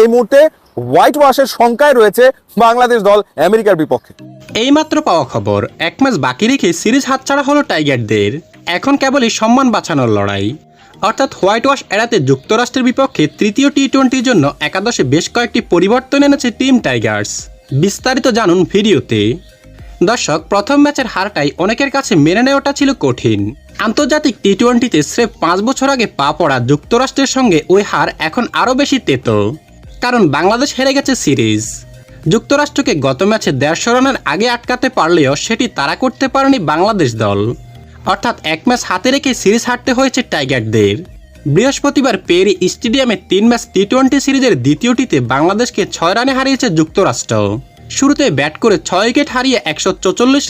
এই মুহূর্তে হোয়াইট ওয়াশের শঙ্কায় রয়েছে বাংলাদেশ দল আমেরিকার বিপক্ষে। এইমাত্র পাওয়া খবর, এক ম্যাচ বাকি রেখে সিরিজ হাতছাড়া হলো টাইগারদের। এখন কেবলই সম্মান বাঁচানোর লড়াই। অর্থাৎ হোয়াইট ওয়াশ এড়াতে যুক্তরাষ্ট্রের বিপক্ষে তৃতীয় টি টোয়েন্টির জন্য একাদশে বেশ কয়েকটি পরিবর্তন এনেছে টিম টাইগার্স। বিস্তারিত জানুন ভিডিওতে। দর্শক, প্রথম ম্যাচের হারটাই অনেকের কাছে মেনে নেওয়াটা ছিল কঠিন। আন্তর্জাতিক টি টোয়েন্টিতে স্রেফ পাঁচ বছর আগে পা পড়া যুক্তরাষ্ট্রের সঙ্গে ওই হার এখন আরও বেশি তেতো। কারণ বাংলাদেশ হেরে গেছে সিরিজ। যুক্তরাষ্ট্রকে গত ম্যাচে দেড়শো রানের আগে আটকাতে পারলেও সেটি তারা করতে পারেনি বাংলাদেশ দল। অর্থাৎ এক ম্যাচ হাতে রেখে সিরিজ হারতে হয়েছে টাইগারদের। বৃহস্পতিবার পেরি স্টেডিয়ামে তিন ম্যাচ টি টোয়েন্টি সিরিজের দ্বিতীয়টিতে বাংলাদেশকে ছয় রানে হারিয়েছে যুক্তরাষ্ট্র। শুরুতে ব্যাট করে ছয় উইকেট হারিয়ে একশো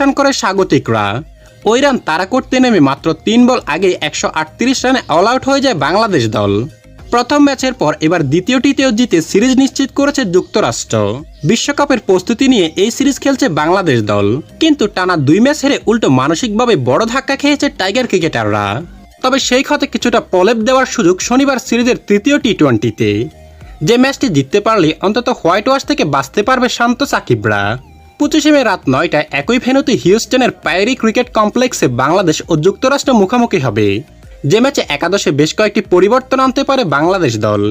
রান করে স্বাগতিকরা। ওই রান তারা করতে নেমে মাত্র তিন বল আগে একশো আটত্রিশ রানে অল আউট হয়ে যায় বাংলাদেশ দল। প্রথম ম্যাচের পর এবার দ্বিতীয়টিতেও জিতে সিরিজ নিশ্চিত করেছে যুক্তরাষ্ট্র। বিশ্বকাপের প্রস্তুতি নিয়ে এই সিরিজ খেলছে বাংলাদেশ দল। কিন্তু টানা দুই ম্যাচ হেরে উল্টো মানসিকভাবে বড় ধাক্কা খেয়েছে টাইগার ক্রিকেটাররা। তবে সেই ক্ষতে কিছুটা প্রলেপ দেওয়ার সুযোগ শনিবার সিরিজের তৃতীয় টি টোয়েন্টিতে যে ম্যাচটি জিততে পারলে অন্তত হোয়াইট ওয়াশ থেকে বাঁচতে পারবে শান্ত সাকিবরা। পঁচিশে মে রাত নয়টায় একই ভেন্যুতে হিউস্টনের পায়েরি ক্রিকেট কমপ্লেক্সে বাংলাদেশ ও যুক্তরাষ্ট্র মুখোমুখি হবে। যে ম্যাচে একাদশে বেশ কয়েকটি পরিবর্তন আনতে পারে বাংলাদেশ দল।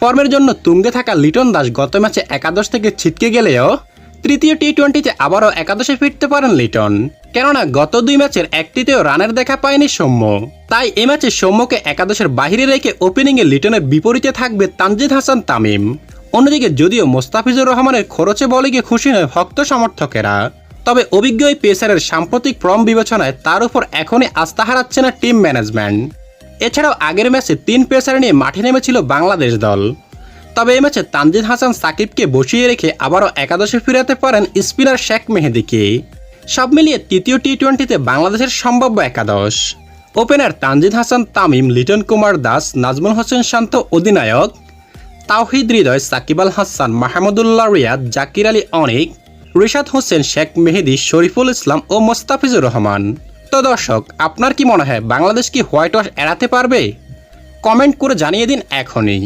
ফর্মের জন্য তুঙ্গে থাকা লিটন দাস গত ম্যাচে একাদশ থেকে ছিটকে গেলেও তৃতীয় টি টোয়েন্টিতে আবারও একাদশে ফিরতে পারেন লিটন। কেননা গত দুই ম্যাচের একটিতেও রানের দেখা পায়নি সৌম্য। তাই এ ম্যাচে সৌম্যকে একাদশের বাইরে রেখে ওপেনিংয়ে লিটনের বিপরীতে থাকবে তানজিদ হাসান তামিম। অন্যদিকে যদিও মোস্তাফিজুর রহমানের খরচে বলিগে খুশি নয় ভক্ত সমর্থকেরা। তবে অভিজ্ঞ এই পেসারের সাম্প্রতিক ফর্ম বিবেচনায় তার উপর এখনই আস্থা হারাচ্ছে না টিম ম্যানেজমেন্ট। এছাড়াও আগের ম্যাচে তিন পেসার নিয়ে মাঠে নেমেছিল বাংলাদেশ দল। তবে এই ম্যাচে তানজিদ হাসান সাকিবকে বসিয়ে রেখে আবারও একাদশে ফিরাতে পারেন স্পিনার শেখ মেহেদিকে। সব মিলিয়ে তৃতীয় টি টোয়েন্টিতে বাংলাদেশের সম্ভাব্য একাদশ। ওপেনার তানজিদ হাসান, তামিম, লিটন কুমার দাস, নাজমুল হোসেন শান্ত, অধিনায়ক, তাওহিদ হৃদয়, সাকিব আল হাসান, মাহমুদুল্লাহ রিয়াদ, জাকির আলী অনিক রিশাদ হোসেন, শেখ মেহেদি, শরীফুল ইসলাম ও মোস্তাফিজুর রহমান। তো দর্শক, আপনার কি মনে হয়, বাংলাদেশ কি হোয়াইট ওয়াশ এড়াতে পারবে? কমেন্ট করে জানিয়ে দিন এখনই।